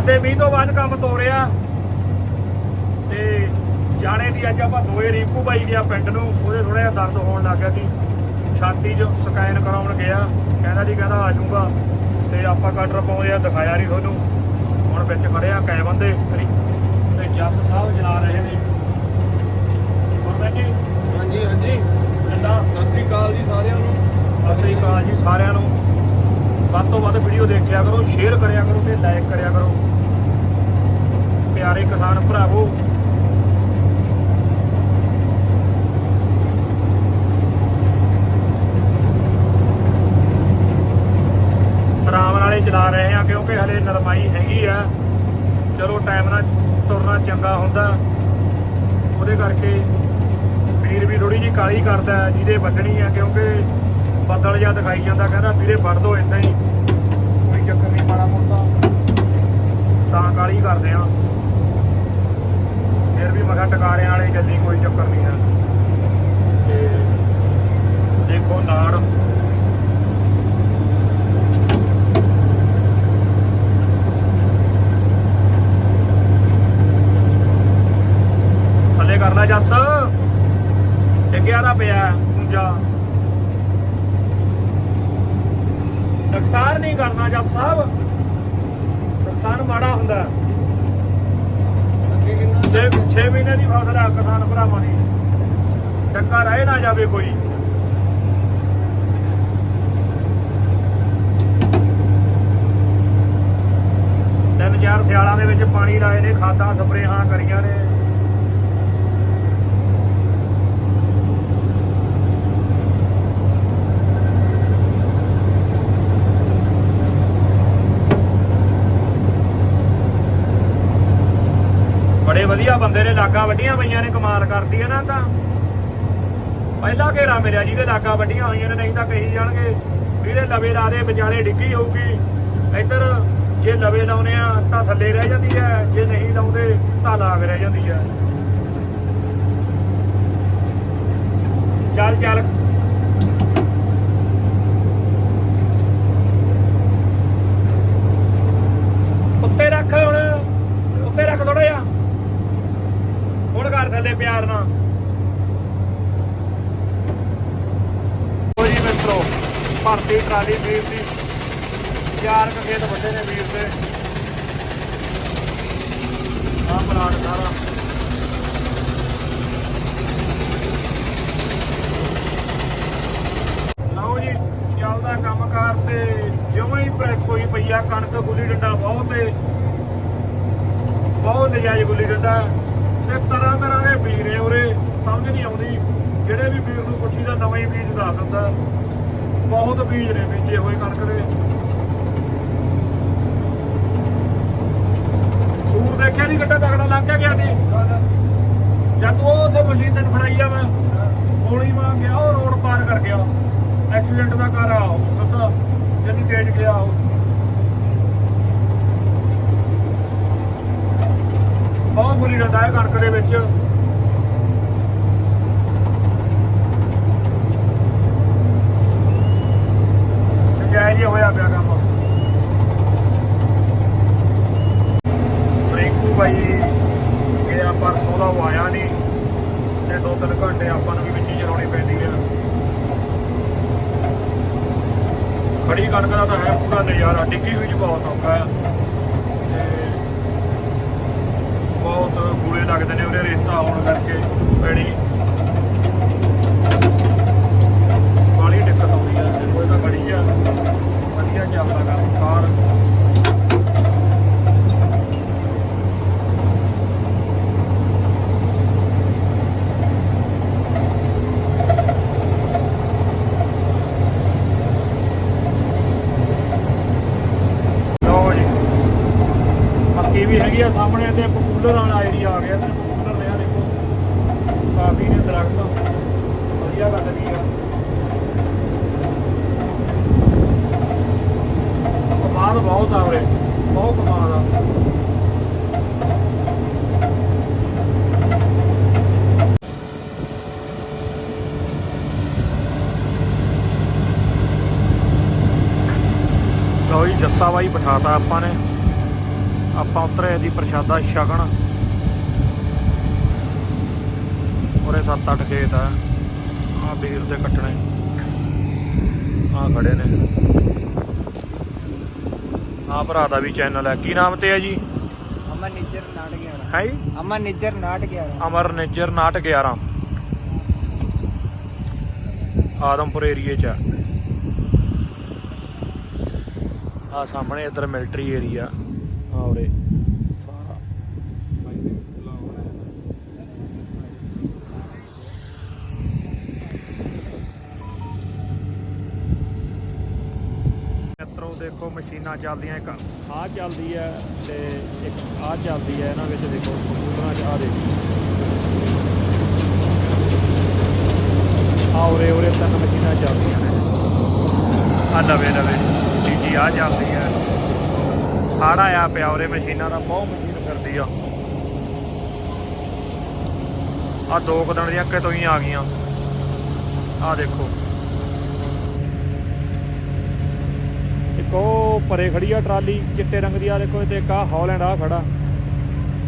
ਬਰਸਾਤੇ ਮੀਂਹ ਤੋਂ ਬਾਅਦ ਕੰਮ ਤੋਰਿਆ। ਤੇ ਜਾਣੇ ਦੀ ਅੱਜ ਆਪਾਂ ਦੋਏ ਰੀਕੂ ਬਾਈ ਗਿਆ ਪਿੰਡ ਨੂੰ ਉਹਦੇ ਥੋੜਾ ਜਿਹਾ ਦਰਦ ਹੋਣ ਲੱਗ ਗਿਆ ਸੀ। ਛਾਤੀ 'ਚ ਸਕੈਨ ਕਰਾਉਣ ਗਿਆ। ਕਹਿੰਦਾ ਜੀ ਕਹਿੰਦਾ ਆ ਜਾਊਗਾ। ਤੇ ਆਪਾਂ ਕਟਰ ਪਾਉਂਦੇ ਆ ਦਿਖਾਇਆ ਨਹੀਂ ਤੁਹਾਨੂੰ। ਹੁਣ ਵਿੱਚ ਖੜਿਆ ਕੈ ਬੰਦੇ ਤੇ ਜੱਸ ਸਾਹਿਬ ਚਲਾ ਰਹੇ ਨੇ। ਹੋਰ ਮੈਂ ਜੀ? ਹਾਂਜੀ ਹਾਂਜੀ। ਸਤਿ ਸ੍ਰੀ ਅਕਾਲ ਜੀ ਸਾਰਿਆਂ ਨੂੰ। ਸਤਿ ਸ੍ਰੀ ਅਕਾਲ ਜੀ ਸਾਰਿਆਂ ਨੂੰ। ਵੱਧ ਤੋਂ ਵੱਧ ਵੀਡੀਓ ਦੇਖਿਆ ਕਰੋ ਸ਼ੇਅਰ ਕਰਿਆ ਕਰੋ ਤੇ ਲਾਈਕ ਕਰਿਆ ਕਰੋ। ਪਿਆਰੇ ਕਿਸਾਨ ਭਰਾਵੋ। ਆਰਾਮ ਨਾਲੇ ਚਲਾ ਰਹੇ ਆ ਕਿਉਂਕਿ ਹਲੇ ਨਰਮਾਈ ਹੈਗੀ ਆ। ਚਲੋ ਟਾਈਮ ਨਾਲ ਤੁਰਨਾ ਚੰਗਾ ਹੁੰਦਾ। ਉਹਦੇ ਕਰਕੇ ਵੀਰ ਵੀ ਥੋੜੀ ਜੀ ਕਾਲੀ ਕਰਦਾ, ਜਿਹਦੇ ਵੱਢਣੀ ਆ ਕਿਉਂਕਿ ਬੱਦਲ ਜਿਹਾ ਦਿਖਾਈ ਜਾਂਦਾ, ਕਹਿੰਦਾ ਵੀਰੇ ਵੱਢ ਦੋ ਇਦਾਂ ਹੀ ਕੋਈ ਚੱਕਰ ਨਹੀਂ ਮਾੜਾ ਮੋਟਾ ਤਾਂ ਕਾਲੀ ਕਰਦੇ ਆ। ਫਿਰ ਵੀ ਮਗਾ ਟਕਾਰਿਆਂ ਵਾਲੇ ਜੱਦੀ ਕੋਈ ਚੱਕਰ ਨਹੀਂ ਹੈ ਤੇ ਦੇਖੋ ਨਾੜ। ਥੱਲੇ ਕਰ ਲੈ ਜੱਸ। ਡਿੱਗਿਆ ਦਾ ਪਿਆ ਪੁੰਜਾ ਨੁਕਸਾਨ ਨਹੀਂ ਕਰਨਾ ਜੱਸ ਸਾਹਿਬ। ਨੁਕਸਾਨ ਮਾੜਾ ਹੁੰਦਾ। ਅੱਗੇ ਕਿੰਨਾ 6 ਮਹੀਨੇ ਦੀ ਫਸਲ ਆ ਕਿਸਾਨ ਭਰਾਵਾਂ ਦੀ। ਟੱਕਾ ਰਹਿ ਨਾ ਜਾਵੇ ਕੋਈ। ਤਿੰਨ ਚਾਰ ਸਿਆਲਾਂ ਦੇ ਵਿੱਚ ਪਾਣੀ ਲਾਏ ਨੇ, ਖਾਦਾਂ, ਸਪਰੇਹਾਂ ਕਰੀਆਂ ਨੇ। ਬੜੇ ਵਧੀਆ ਬੰਦੇ ਨੇ, ਲਾਗਾ ਵੱਡੀਆਂ ਪਈਆਂ ਨੇ, ਕਮਾਲ ਕਰਦੀ ਹੈ ਨਾ ਤਾਂ। ਪਹਿਲਾ ਘੇਰਾ ਮਿਲਿਆ ਜਿਹਦੇ ਲਾਗਾ ਵੱਡੀਆਂ ਹੋਈਆਂ ਨੇ, ਨਹੀਂ ਤਾਂ ਕਹੀ ਜਾਣਗੇ ਵੀਰੇ ਲਵੇ ਲਾ ਦੇ, ਵਿਚਾਲੇ ਡਿੱਗੀ ਹੋਊਗੀ। ਇੱਧਰ ਜੇ ਲਵੇ ਲਾਉਨੇ ਆ, ਤਾਂ ਥੱਲੇ ਰਹਿ ਜਾਂਦੀ ਹੈ ਜੇ ਨਹੀਂ ਲਾਉਂਦੇ, ਤਾਂ ਲਾਗ ਰਹਿ ਜਾਂਦੀ ਹੈ ਚੱਲ ਚੱਲ ਉੱਤੇ ਰੱਖ ਹੁਣ ਉੱਤੇ ਰੱਖ ਥੋੜਾ ਜਿਹਾ ਹੁਣ ਕਰ ਥੱਲੇ ਪਿਆਰ ਨਾਲ ਕੋਈ ਮਿੱਤਰੋ ਭਰਤੀ ਟਰਾਲੀ ਵੀਰ ਦੀ ਚਾਰ ਕੁ ਖੇਤ ਵੱਡੇ ਨੇ ਵੀਰ ਦੇ। ਆਹ ਪਲਾਟ ਸਾਰਾ। ਲਓ ਜੀ, ਚੱਲਦਾ ਕੰਮਕਾਰ ਤੇ ਜਿਉਂ ਹੀ ਪ੍ਰੈਸ ਹੋਈ ਪਈ ਆ, ਕਣਕ, ਗੁੱਲੀ ਡੰਡਾ ਬਹੁਤ ਤੇ ਬਹੁਤ ਨਜਾਇਜ਼ ਗੁੱਲੀ ਡੰਡਾ। ਤੇ ਤਰ੍ਹਾਂ ਤਰ੍ਹਾਂ ਦੇ ਬੀਜ ਨੇ ਉਰੇ, ਸਮਝ ਨਹੀਂ ਆਉਂਦੀ। ਜਿਹੜੇ ਵੀ ਵੀਰ ਨੂੰ ਪੁੱਛੀ ਦਾ ਨਵਾਂ ਬੀਜ ਦੱਸ ਦਿੰਦਾ। ਬਹੁਤ ਬੀਜ ਨੇ ਬੀਜੇ ਹੋਏ ਕਣਕ ਦੇ ਸੂਰ ਦੇਖਿਆ ਨਹੀਂ ਗੱਡਾ ਤਕੜਾ ਲੰਘ ਕੇ ਗਿਆ ਸੀ। ਜਦ ਉਹ ਉੱਥੇ ਮਸ਼ੀਨ ਤੇ ਫੜਾਈ ਆ ਗੋਲੀ ਮਾਰ ਗਿਆ ਉਹ ਰੋਡ ਪਾਰ ਕਰ ਗਿਆ। ਐਕਸੀਡੈਂਟ ਦਾ ਕਰ ਆ ਸਿੱਧਾ ਜਿੰਨੀ ਤੇਜ਼ ਗਿਆ ਉਹ। ਬਹੁਤ ਬੁਰੀ ਰੰਦਾ ਹੈ ਕਣਕ ਦੇ ਵਿੱਚ। ਜਾਇਜ਼ ਹੋਇਆ ਪਿਆ। ਭਾਈ ਗਿਆ ਪਰਸੋਂ ਦਾ ਉਹ ਆਇਆ ਨਹੀਂ ਤੇ ਦੋ ਤਿੰਨ ਘੰਟੇ ਆਪਾਂ ਨੂੰ ਵੀ ਵਿੱਚ ਹੀ ਚਲਾਉਣੀ ਪੈਂਦੀ ਆ। ਖੜੀ ਕਣਕ ਦਾ ਤਾਂ ਹੈ ਪੂਰਾ ਨਜ਼ਾਰਾ, ਡਿੱਗੀ ਵਿੱਚ ਬਹੁਤ ਔਖਾ ਆ। ਤੇ ਬਹੁਤ ਬੁਰੇ ਲੱਗਦੇ ਨੇ ਉਹਦੇ ਰੇਤਾ ਹੋਣ ਕਰਕੇ ਪੈਣੀ ਬਾਲੀ ਦਿੱਕਤ ਆਉਂਦੀ ਹੈ ਦੇਖੋ ਇਹ ਤਾਂ ਬੜੀ ਆ ਵਧੀਆ ਚੱਲਦਾ ਕੰਮ ਕਾਰ ਲਓ ਜੀ ਮੱਕੀ ਵੀ ਹੈਗੀ ਆ ਸਾਹਮਣੇ ਤੇ ਪਪੂਲਰ ਵਾਲਾ ਏਰੀਆ ਆ ਗਿਆ ਤੇ ਪਪੂਲਰ ਨੇ ਆ ਦੇਖੋ। ਕਾਫੀ ਨੇ ਦਰਖਤ। ਵਧੀਆ ਗੱਲ ਕੀ ਆ। ਕਮਾਲ ਬਹੁਤ ਆ ਉਰੇ। ਬਹੁਤ ਕਮਾਲ ਆ। ਲਓ ਜੀ, ਜੱਸਾ ਬਾਈ ਬਿਠਾਤਾ ਆਪਾਂ ਨੇ। ਆਪਾਂ ਉਤਰੇ ਦੀ ਪ੍ਰਸ਼ਾਦਾ ਛਕਣ। ਉਰੇ 7-8 ਖੇਤ ਆ। ਆ ਵੀਰ ਦੇ ਕੱਟਣੇ। ਆ ਖੜੇ ਨੇ। ਆ ਭਰਾ ਦਾ ਵੀ ਚੈਨਲ ਹੈ ਕੀ ਨਾਮ ਤੇ ਹੈ ਜੀ? ਅਮਨ ਨਿੱਜਰ ਨਾਟ ਗਿਆ ਹੈ ਜੀ? ਅਮਨ ਨਿੱਜਰ ਨਾਟ ਗਿਆ ਅਮਰ ਨਿੱਜਰ ਨਾਟ 11 ਆਦਮਪੁਰ ਏਰੀਏ ਚ ਆ। ਸਾਹਮਣੇ ਇੱਧਰ ਮਿਲਟਰੀ ਏਰੀਆ ਆ ਸਾਰਾ ਮਿੱਤਰੋ, ਦੇਖੋ ਮਸ਼ੀਨਾਂ ਚੱਲਦੀਆਂ, ਇੱਕ ਆਹ ਚੱਲਦੀ ਹੈ ਤੇ ਇੱਕ ਆਹ ਚੱਲਦੀ ਹੈ, ਇਹਨਾਂ ਵਿੱਚ ਦੇਖੋ ਕੰਪਿਊਟਰਾਂ 'ਚ ਆ ਦੇਖੋ। ਆ ਉਰੇ ਉਰੇ ਤਿੰਨ ਮਸ਼ੀਨਾਂ ਚੱਲਦੀਆਂ ਨੇ। ਆ ਲਵੇ ਲਵੇ ਜੀ ਜੀ ਆ ਚੱਲਦੀ ਹੈ। ਸਾੜਾ ਆ ਪਿਆ ਉਰੇ ਮਸ਼ੀਨਾਂ ਦਾ, ਬਹੁਤ ਮਸ਼ੀਨ ਫਿਰਦੀ ਆ। ਆ ਦੋ ਕੁ ਦਿਨ ਦੀਆਂ ਕਿਤੋਂ ਹੀ ਆ ਗਈਆਂ। ਆ ਦੇਖੋ। ਇੱਕ ਉਹ ਪਰੇ ਖੜੀ ਆ ਟਰਾਲੀ, ਚਿੱਟੇ ਰੰਗ ਦੀ ਆ, ਦੇਖੋ ਤੇ ਇੱਕ ਆ ਹੌਲੈਂਡ ਆ ਖੜਾ।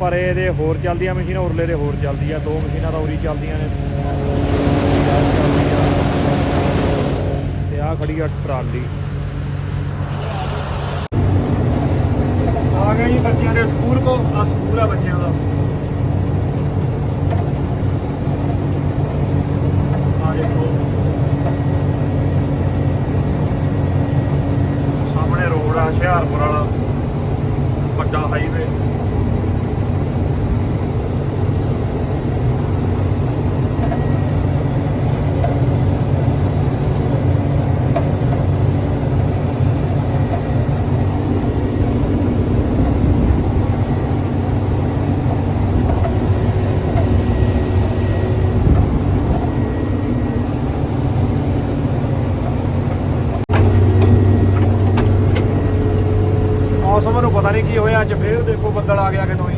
ਪਰੇ ਦੇ ਹੋਰ ਚੱਲਦੀ ਆ ਮਸ਼ੀਨਾਂ, ਉਰਲੇ ਦੇ ਹੋਰ ਚੱਲਦੀ ਆ ਦੋ ਮਸ਼ੀਨਾਂ ਤਾਂ ਉਰੀ ਚੱਲਦੀਆਂ ਨੇ। ਤੇ ਆ ਖੜੀ ਆ ਟਰਾਲੀ। ਆ ਗਏ ਜੀ ਬੱਚਿਆਂ ਦੇ ਸਕੂਲ ਕੋ ਆ ਸਕੂਲ ਆ ਬੱਚਿਆਂ ਦਾ ਆ ਦੇਖੋ ਸਾਹਮਣੇ ਰੋਡ ਆ ਹੁਸ਼ਿਆਰਪੁਰ ਵਾਲਾ ਵੱਡਾ ਹਾਈਵੇ ਮੌਸਮ ਨੂੰ ਪਤਾ ਨਹੀਂ ਕੀ ਹੋਇਆ, ਅੱਜ ਫੇਰ ਦੇਖੋ ਬੱਦਲ ਆ ਗਿਆ ਕਿਤੋਂ ਹੀ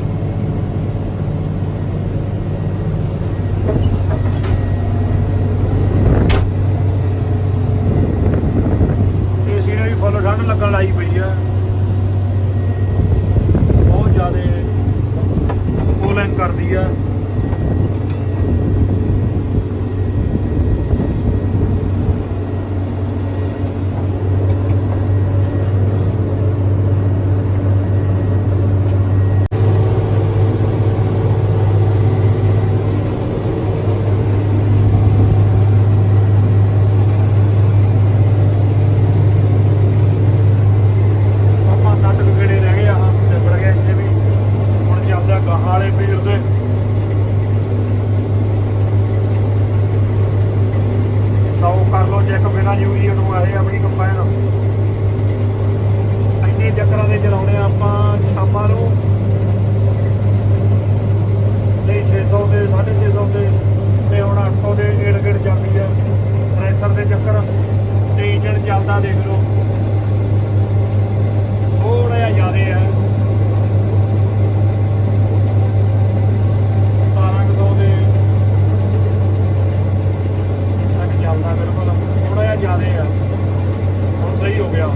ਏਸੀ ਨੇ ਵੀ ਫੁੱਲ ਠੰਡ ਲੱਗਣ ਲਾਈ ਪਈ ਆ। ਬਹੁਤ ਜ਼ਿਆਦਾ ਕੂਲਿੰਗ ਕਰਦੀ ਆ ਆਪਾਂ ਸੱਤ ਕੁ ਗੇੜੇ ਰਹਿ ਗਏ ਆਹ ਤੇ ਬੜ ਗਏ ਇੱਥੇ ਵੀ ਹੁਣ ਚੱਲਦਾ ਗਾਹਾਂ ਵਾਲੇ ਪੀਰ ਦੇ ਸੌ ਕਰ ਲੋ ਚੈੱਕ ਬਿਨਾ ਯੂਰੀਆ ਨੂੰ ਆਏ ਆਪਣੀ ਕੰਪਾਈਨ ਇੰਨੇ ਚੱਕਰਾਂ ਦੇ ਚਲਾਉਣੇ ਆ ਆਪਾਂ ਸ਼ਾਮਾਂ ਨੂੰ ਨਹੀਂ 600 ਦੇ 650 ਦੇ ਤੇ ਹੁਣ 800 ਦੇ ਗੇੜ ਗੇੜ ਜਾਂਦੀ ਆ ਪ੍ਰੈਸ਼ਰ ਦੇ ਚੱਕਰ ਤੇ ਇੰਜਣ ਚੱਲਦਾ ਦੇਖ ਲਓ ਥੋੜਾ ਜਿਹਾ ਜ਼ਿਆਦੇ ਆ 1700 ਦੇ ਤੱਕ ਚੱਲਦਾ ਬਿਲਕੁਲ ਥੋੜਾ ਜਿਹਾ ਜ਼ਿਆਦੇ ਆ ਹੁਣ ਸਹੀ ਹੋ ਗਿਆ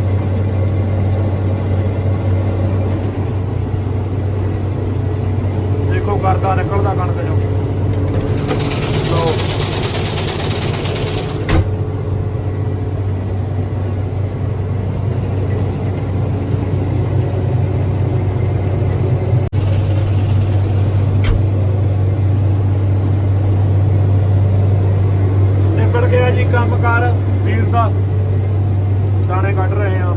ਦੇਖੋ ਕਰਦਾ ਨਿਕਲਦਾ ਕਣਕ ਚੋਂ ਲਓ ਨਿਬੜ ਗਿਆ ਜੀ ਕੰਮ ਕਰ ਵੀਰ ਦਾ ਦਾਣੇ ਕੱਢ ਰਹੇ ਆ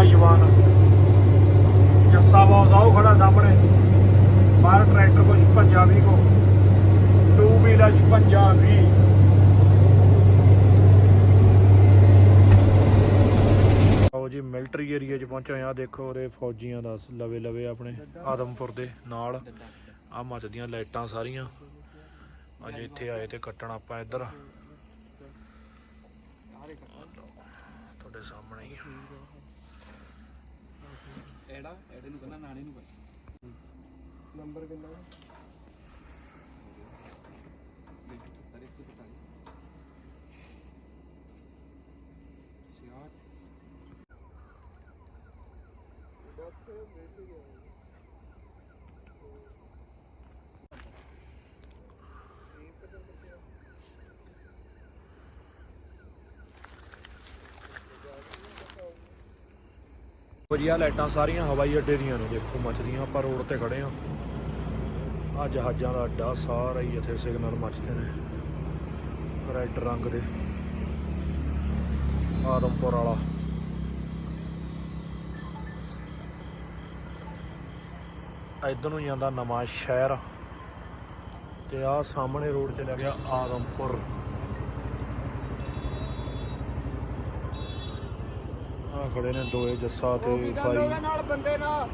ਆ ਜਵਾਨ। ਜੱਸਾ ਬਾਸ ਆਓ ਖੜਾ ਸਾਹਮਣੇ। ਬਾਹਰ ਟਰੈਕਟਰ ਕੁਛ ਪੰਜਾਬੀ ਕੋ। ਟੂ ਵੀਲਰ ਪੰਜਾਬੀ ਆਓ ਜੀ ਮਿਲਟਰੀ ਏਰੀਆ 'ਚ ਪਹੁੰਚੇ ਆ। ਦੇਖੋ ਉਰੇ ਫੌਜੀਆਂ ਦਾ ਲਵੇ ਲਵੇ ਆਪਣੇ, ਆਦਮਪੁਰ ਦੇ ਨਾਲ। ਆ ਮੱਚਦੀਆਂ ਲਾਈਟਾਂ ਸਾਰੀਆਂ। ਅੱਜ ਇੱਥੇ ਆਏ ਤੇ ਕੱਟਣ ਆਪਾਂ ਇੱਧਰ। ਤੁਹਾਡੇ ਸਾਹਮਣੇ ਹੀ ਐੜਾ ਐੜੇ ਨੂੰ ਕਹਿੰਦਾ ਨਾਣੇ ਨੂੰ ਕਹਿੰਦਾ। ਨੰਬਰ ਕਿੰਨਾ ਹੈ? 145 66 ਬਹੁਤ ਸੇ ਮੇਟਿੰਗ ਹੈ ਵਧੀਆ ਲਾਈਟਾਂ ਸਾਰੀਆਂ ਹਵਾਈ ਅੱਡੇ ਦੀਆਂ ਨੇ, ਦੇਖੋ ਮੱਚਦੀਆਂ, ਆਪਾਂ ਰੋਡ ਤੇ ਖੜੇ ਆ ਆ ਜਹਾਜ਼ਾਂ ਦਾ ਅੱਡਾ, ਸਾਰਾ ਹੀ ਇੱਥੇ ਸਿਗਨਲ ਮੱਚਦੇ ਨੇ। ਰੈੱਡ ਰੰਗ ਦੇ। ਆਦਮਪੁਰ ਵਾਲਾ। ਇੱਧਰ ਨੂੰ ਜਾਂਦਾ ਨਵਾਂ ਸ਼ਹਿਰ। ਤੇ ਆ ਸਾਹਮਣੇ ਰੋਡ ਤੇ ਲੱਗਿਆ ਆਦਮਪੁਰ। ਖੜੇ ਨੇ ਦੋਏ ਜੱਸਾ ਤੇ ਬਾਈ ਨਾਲ ਬੰਦੇ ਨਾਲ।